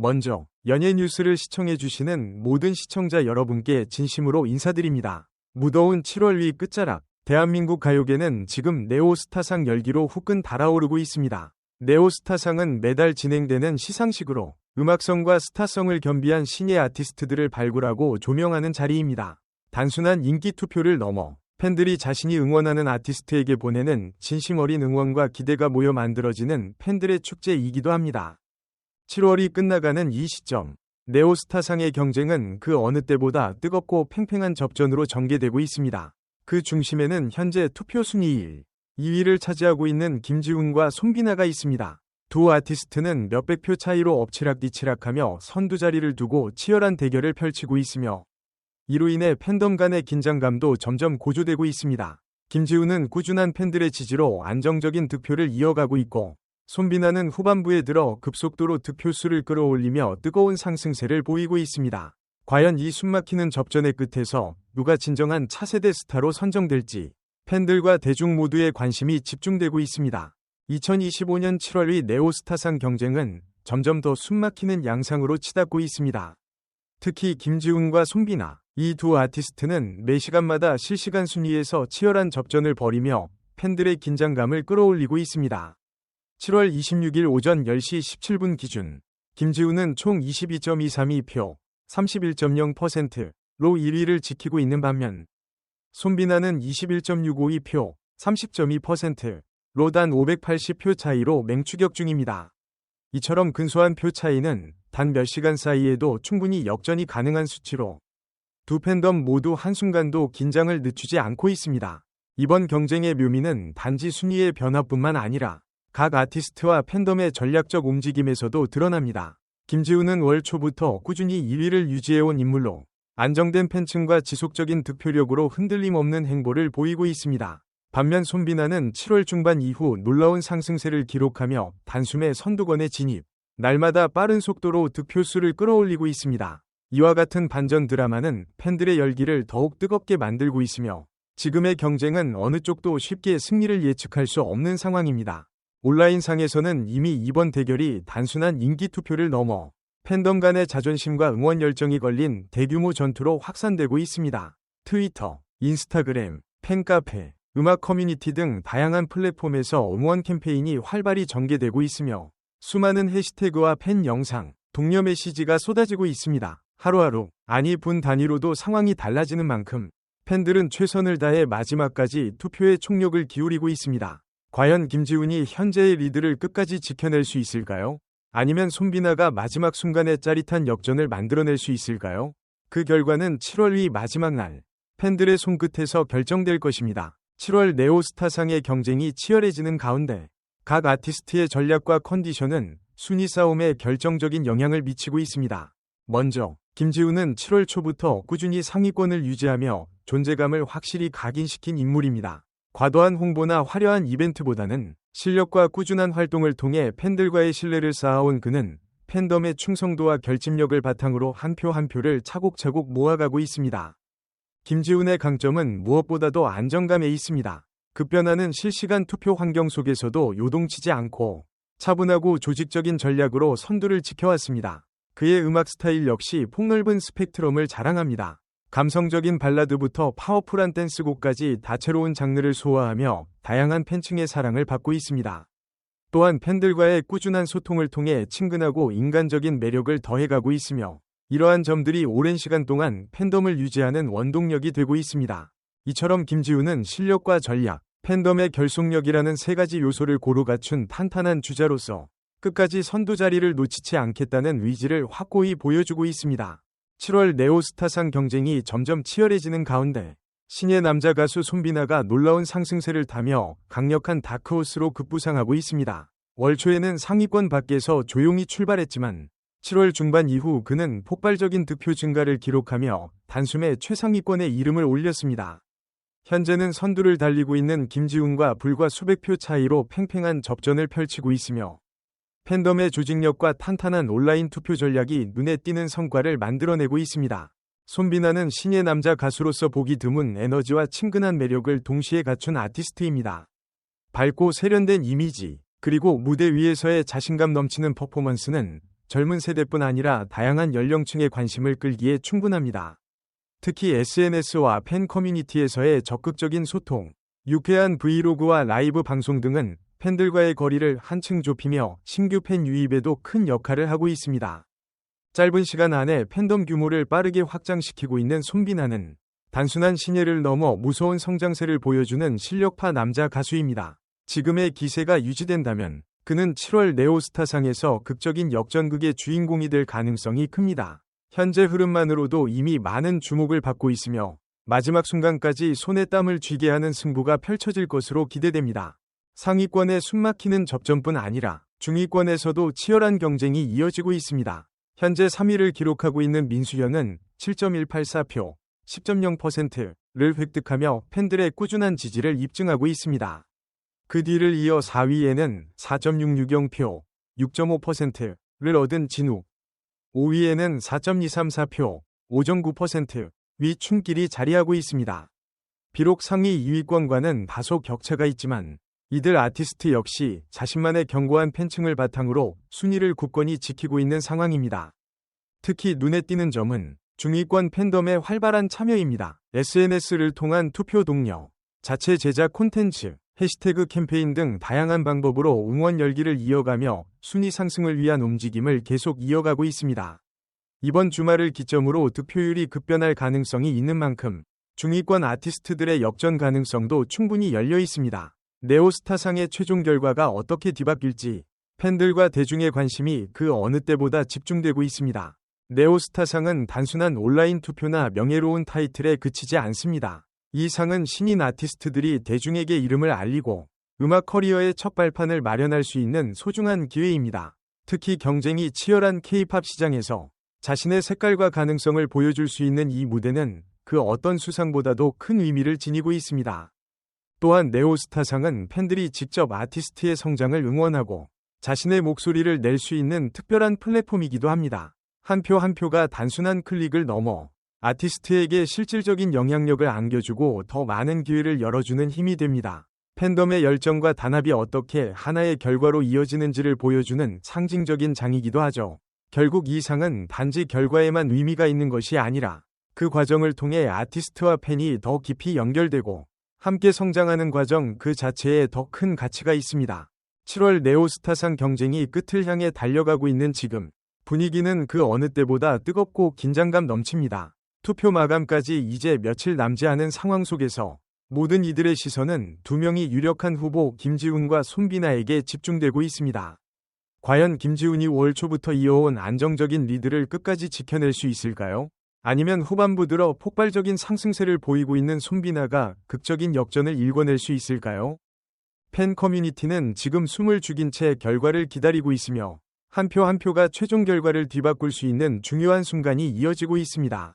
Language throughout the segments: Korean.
먼저 연예 뉴스를 시청해 주시는 모든 시청자 여러분께 진심으로 인사드립니다. 무더운 7월 위 끝자락, 대한민국 가요계는 지금 네오스타상 열기로 후끈 달아오르고 있습니다. 네오스타상은 매달 진행되는 시상식으로 음악성과 스타성을 겸비한 신예 아티스트들을 발굴하고 조명하는 자리입니다. 단순한 인기 투표를 넘어 팬들이 자신이 응원하는 아티스트에게 보내는 진심 어린 응원과 기대가 모여 만들어지는 팬들의 축제이기도 합니다. 7월이 끝나가는 이 시점, 네오스타상의 경쟁은 그 어느 때보다 뜨겁고 팽팽한 접전으로 전개되고 있습니다. 그 중심에는 현재 투표 순위 1, 2위를 차지하고 있는 김지훈과 송비나가 있습니다. 두 아티스트는 몇백 표 차이로 엎치락뒤치락하며 선두 자리를 두고 치열한 대결을 펼치고 있으며 이로 인해 팬덤 간의 긴장감도 점점 고조되고 있습니다. 김지우는 꾸준한 팬들의 지지로 안정적인 득표를 이어가고 있고 손비나는 후반부에 들어 급속도로 득표수를 끌어올리며 뜨거운 상승세를 보이고 있습니다. 과연 이 숨막히는 접전의 끝에서 누가 진정한 차세대 스타로 선정될지 팬들과 대중 모두의 관심이 집중되고 있습니다. 2025년 7월의 네오스타상 경쟁은 점점 더 숨막히는 양상으로 치닫고 있습니다. 특히 김지훈과 송비나, 이 두 아티스트는 매 시간마다 실시간 순위에서 치열한 접전을 벌이며 팬들의 긴장감을 끌어올리고 있습니다. 7월 26일 오전 10시 17분 기준 김지우는 총 22.232표 31.0%로 1위를 지키고 있는 반면 손비나는 21.652표 30.2%로 단 580표 차이로 맹추격 중입니다. 이처럼 근소한 표 차이는 단 몇 시간 사이에도 충분히 역전이 가능한 수치로 두 팬덤 모두 한순간도 긴장을 늦추지 않고 있습니다. 이번 경쟁의 묘미는 단지 순위의 변화뿐만 아니라 각 아티스트와 팬덤의 전략적 움직임에서도 드러납니다. 김지우는 월 초부터 꾸준히 1위를 유지해온 인물로 안정된 팬층과 지속적인 득표력으로 흔들림 없는 행보를 보이고 있습니다. 반면 손비나는 7월 중반 이후 놀라운 상승세를 기록하며 단숨에 선두권에 진입, 날마다 빠른 속도로 득표수를 끌어올리고 있습니다. 이와 같은 반전 드라마는 팬들의 열기를 더욱 뜨겁게 만들고 있으며 지금의 경쟁은 어느 쪽도 쉽게 승리를 예측할 수 없는 상황입니다. 온라인상에서는 이미 이번 대결이 단순한 인기 투표를 넘어 팬덤 간의 자존심과 응원 열정이 걸린 대규모 전투로 확산되고 있습니다. 트위터, 인스타그램, 팬카페, 음악 커뮤니티 등 다양한 플랫폼에서 응원 캠페인이 활발히 전개되고 있으며 수많은 해시태그와 팬 영상, 동료 메시지가 쏟아지고 있습니다. 하루하루, 아니 분 단위로도 상황이 달라지는 만큼 팬들은 최선을 다해 마지막까지 투표에 총력을 기울이고 있습니다. 과연 김지훈이 현재의 리드를 끝까지 지켜낼 수 있을까요? 아니면 손비나가 마지막 순간에 짜릿한 역전을 만들어낼 수 있을까요? 그 결과는 7월 위 마지막 날 팬들의 손끝에서 결정될 것입니다. 7월 네오스타상의 경쟁이 치열해지는 가운데 각 아티스트의 전략과 컨디션은 순위 싸움에 결정적인 영향을 미치고 있습니다. 먼저 김지우는 7월 초부터 꾸준히 상위권을 유지하며 존재감을 확실히 각인시킨 인물입니다. 과도한 홍보나 화려한 이벤트보다는 실력과 꾸준한 활동을 통해 팬들과의 신뢰를 쌓아온 그는 팬덤의 충성도와 결집력을 바탕으로 한표한 표를 차곡차곡 모아가고 있습니다. 김지훈의 강점은 무엇보다도 안정감에 있습니다. 급변하는 실시간 투표 환경 속에서도 요동치지 않고 차분하고 조직적인 전략으로 선두를 지켜왔습니다. 그의 음악 스타일 역시 폭넓은 스펙트럼을 자랑합니다. 감성적인 발라드부터 파워풀한 댄스곡까지 다채로운 장르를 소화하며 다양한 팬층의 사랑을 받고 있습니다. 또한 팬들과의 꾸준한 소통을 통해 친근하고 인간적인 매력을 더해가고 있으며 이러한 점들이 오랜 시간 동안 팬덤을 유지하는 원동력이 되고 있습니다. 이처럼 김지우는 실력과 전략, 팬덤의 결속력이라는 세 가지 요소를 고루 갖춘 탄탄한 주자로서 끝까지 선두 자리를 놓치지 않겠다는 의지를 확고히 보여주고 있습니다. 7월 네오스타상 경쟁이 점점 치열해지는 가운데 신예 남자 가수 손비나가 놀라운 상승세를 타며 강력한 다크호스로 급부상하고 있습니다. 월 초에는 상위권 밖에서 조용히 출발했지만 7월 중반 이후 그는 폭발적인 득표 증가를 기록하며 단숨에 최상위권에 이름을 올렸습니다. 현재는 선두를 달리고 있는 김지훈과 불과 수백 표 차이로 팽팽한 접전을 펼치고 있으며 팬덤의 조직력과 탄탄한 온라인 투표 전략이 눈에 띄는 성과를 만들어내고 있습니다. 손비나는 신예 남자 가수로서 보기 드문 에너지와 친근한 매력을 동시에 갖춘 아티스트입니다. 밝고 세련된 이미지, 그리고 무대 위에서의 자신감 넘치는 퍼포먼스는 젊은 세대뿐 아니라 다양한 연령층의 관심을 끌기에 충분합니다. 특히 SNS와 팬 커뮤니티에서의 적극적인 소통, 유쾌한 브이로그와 라이브 방송 등은 팬들과의 거리를 한층 좁히며 신규 팬 유입에도 큰 역할을 하고 있습니다. 짧은 시간 안에 팬덤 규모를 빠르게 확장시키고 있는 손비나는 단순한 신예를 넘어 무서운 성장세를 보여주는 실력파 남자 가수입니다. 지금의 기세가 유지된다면 그는 7월 네오스타상에서 극적인 역전극의 주인공이 될 가능성이 큽니다. 현재 흐름만으로도 이미 많은 주목을 받고 있으며 마지막 순간까지 손에 땀을 쥐게 하는 승부가 펼쳐질 것으로 기대됩니다. 상위권의 숨막히는 접전뿐 아니라 중위권에서도 치열한 경쟁이 이어지고 있습니다. 현재 3위를 기록하고 있는 민수연은 7.184표, 10.0%를 획득하며 팬들의 꾸준한 지지를 입증하고 있습니다. 그 뒤를 이어 4위에는 4.660표, 6.5%를 얻은 진우, 5위에는 4.234표, 5.9%위 춤길이 자리하고 있습니다. 비록 상위 2위권과는 다소 격차가 있지만 이들 아티스트 역시 자신만의 견고한 팬층을 바탕으로 순위를 굳건히 지키고 있는 상황입니다. 특히 눈에 띄는 점은 중위권 팬덤의 활발한 참여입니다. SNS를 통한 투표 동료, 자체 제작 콘텐츠, 해시태그 캠페인 등 다양한 방법으로 응원 열기를 이어가며 순위 상승을 위한 움직임을 계속 이어가고 있습니다. 이번 주말을 기점으로 득표율이 급변할 가능성이 있는 만큼 중위권 아티스트들의 역전 가능성도 충분히 열려 있습니다. 네오스타상의 최종 결과가 어떻게 뒤바뀔지 팬들과 대중의 관심이 그 어느 때보다 집중되고 있습니다. 네오스타상은 단순한 온라인 투표나 명예로운 타이틀에 그치지 않습니다. 이 상은 신인 아티스트들이 대중에게 이름을 알리고 음악 커리어의 첫 발판을 마련할 수 있는 소중한 기회입니다. 특히 경쟁이 치열한 K-팝 시장에서 자신의 색깔과 가능성을 보여줄 수 있는 이 무대는 그 어떤 수상보다도 큰 의미를 지니고 있습니다. 또한 네오스타상은 팬들이 직접 아티스트의 성장을 응원하고 자신의 목소리를 낼 수 있는 특별한 플랫폼이기도 합니다. 한표한 표가 단순한 클릭을 넘어 아티스트에게 실질적인 영향력을 안겨주고 더 많은 기회를 열어주는 힘이 됩니다. 팬덤의 열정과 단합이 어떻게 하나의 결과로 이어지는지를 보여주는 상징적인 장이기도 하죠. 결국 이 상은 단지 결과에만 의미가 있는 것이 아니라 그 과정을 통해 아티스트와 팬이 더 깊이 연결되고 함께 성장하는 과정 그 자체에 더 큰 가치가 있습니다. 7월 네오스타상 경쟁이 끝을 향해 달려가고 있는 지금 분위기는 그 어느 때보다 뜨겁고 긴장감 넘칩니다. 투표 마감까지 이제 며칠 남지 않은 상황 속에서 모든 이들의 시선은 두 명이 유력한 후보 김지훈과 손비나에게 집중되고 있습니다. 과연 김지훈이 월 초부터 이어온 안정적인 리드를 끝까지 지켜낼 수 있을까요? 아니면 후반부 들어 폭발적인 상승세를 보이고 있는 손비나가 극적인 역전을 일궈낼 수 있을까요? 팬 커뮤니티는 지금 숨을 죽인 채 결과를 기다리고 있으며 한표한 표가 최종 결과를 뒤바꿀 수 있는 중요한 순간이 이어지고 있습니다.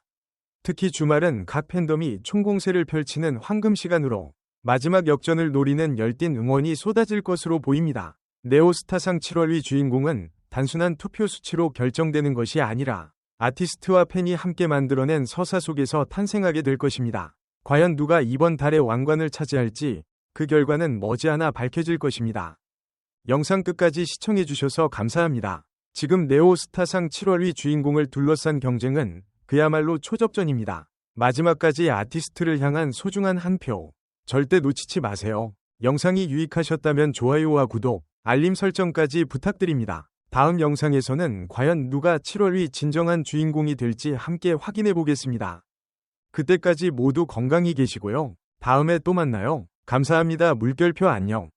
특히 주말은 각 팬덤이 총공세를 펼치는 황금 시간으로 마지막 역전을 노리는 열띤 응원이 쏟아질 것으로 보입니다. 네오스타상 7월위 주인공은 단순한 투표 수치로 결정되는 것이 아니라 아티스트와 팬이 함께 만들어낸 서사 속에서 탄생하게 될 것입니다. 과연 누가 이번 달의 왕관을 차지할지 그 결과는 머지않아 밝혀질 것입니다. 영상 끝까지 시청해주셔서 감사합니다. 지금 네오스타상 7월위 주인공을 둘러싼 경쟁은 그야말로 초접전입니다. 마지막까지 아티스트를 향한 소중한 한 표. 절대 놓치지 마세요. 영상이 유익하셨다면 좋아요와 구독, 알림 설정까지 부탁드립니다. 다음 영상에서는 과연 누가 7월위 진정한 주인공이 될지 함께 확인해 보겠습니다. 그때까지 모두 건강히 계시고요. 다음에 또 만나요. 감사합니다. 물결표 안녕.